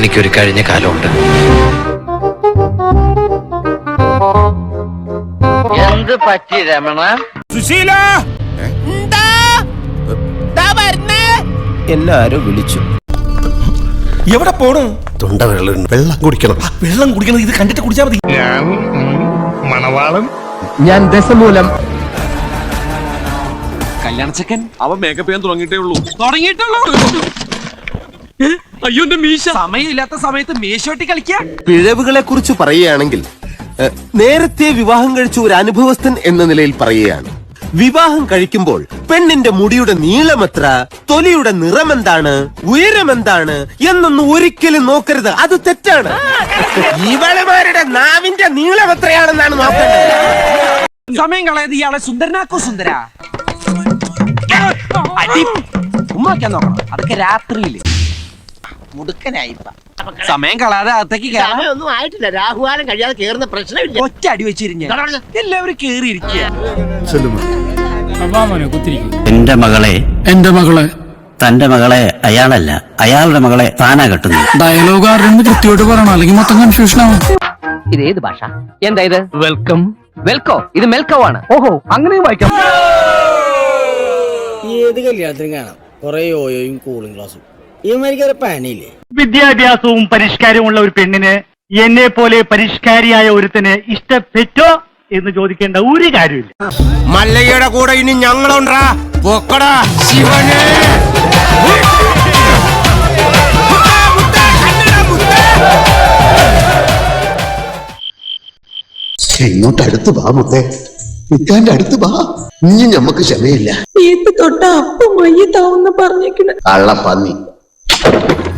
എനിക്കൊരു കഴിഞ്ഞ കാലമുണ്ട്. എന്ത് പറ്റി രമണ? എല്ലാരും വിളിച്ചു. എവിടെ പോണു? തൊണ്ട വെള്ളം വെള്ളം കുടിക്കണം. വെള്ളം കുടിക്കണം. ഇത് കണ്ടിട്ട് കുടിച്ചാൽ മതി. ഞാൻ ദശമൂലം. കല്യാണച്ചക്കൻ? അവൻ മേക്കപ്പ് ചെയ്യാൻ തുടങ്ങിയിട്ടേ ഉള്ളൂ. തുടങ്ങിയിട്ടുള്ളൂ? അയ്യോ എന്റെ മീശ. സമയമില്ലാത്ത സമയത്ത് മീശോട്ടി കളിക്ക. പിഴവുകളെ കുറിച്ച് പറയുകയാണെങ്കിൽ നേരത്തെ വിവാഹം കഴിച്ച ഒരു അനുഭവസ്ഥൻ എന്ന നിലയിൽ പറയുകയാണ്. വിവാഹം കഴിക്കുമ്പോൾ പെണ്ണിന്റെ മുടിയുടെ നീളം എത്ര തൊലിയുടെ നിറം എന്താണ് ഉയരം എന്താണ് എന്നൊന്നും ഒരിക്കലും നോക്കരുത്. അത് തെറ്റാണ്. ഇവളുമാരുടെ നാവിന്റെ നീളം എത്രയാണെന്നാണ് നോക്കേണ്ടത്. സമയം കളയത് ഇയാളെ സുന്ദരനാക്കോ സുന്ദര? ഉമ്മാക്കാൻ നോക്കണം. അതൊക്കെ രാത്രിയിൽ. മുടുക്കനായിപ്പ. സമയം കളാതെ അകത്തേക്ക് കയറാം. സമയമൊന്നും ആയിട്ടില്ല. രാഹുകാലം കഴിയാതെ കേറുന്ന പ്രശ്നമില്ല. ഒറ്റ അടി വെച്ചിരിഞ്ഞ എല്ലാവരും കേറിയിരിക്കുക. എന്റെ മകളെ എന്റെ മകളെ? തന്റെ മകളെ അയാളല്ല അയാളുടെ മകളെ താനാ കെട്ടുന്നു ഡയലോഗ് ആരുടെ കൃത്യമായിട്ട് പറയണം അല്ലെങ്കിൽ മൊത്തം കൺഫ്യൂഷൻ ആവും. ഇത് ഏത് ഭാഷ? എന്താ ഇത്? വെൽക്കം. വെൽക്കോ? ഇത് മെൽക്കോ ആണ് ഓഹോ അങ്ങനെയും വായിക്കാം. ഏത് കല്യാണത്തിനും കാണാം. കുറെ യോയോയും കൂളിംഗ് ഗ്ലാസും ഇവന്മാർക്ക് പണിയില്ലേ വിദ്യാഭ്യാസവും പരിഷ്കാരവും ഉള്ള ഒരു പെണ്ണിന് എന്നെ പോലെ പരിഷ്കാരിയായ ഒരുത്തിന് ഇഷ്ടപ്പെട്ടോ എന്ന് ചോദിക്കേണ്ട ഒരു കാര്യമില്ല. മല്ലയ്യയുടെ കൂടെ ഇനി ഞങ്ങളുണ്ടാ. പൊക്കടാ ശിവനെ. ഇങ്ങോട്ട് അടുത്ത് വാ മുത്തേ. ഇക്കാന്റെ അടുത്ത് വാ. ഇനി ഞമ്മക്ക് ക്ഷമയില്ല. വീട്ടിൽ തൊട്ട അപ്പം മയ്യത്താവുന്ന പറഞ്ഞേക്കണ. കള്ളപ്പന്നി Thank you.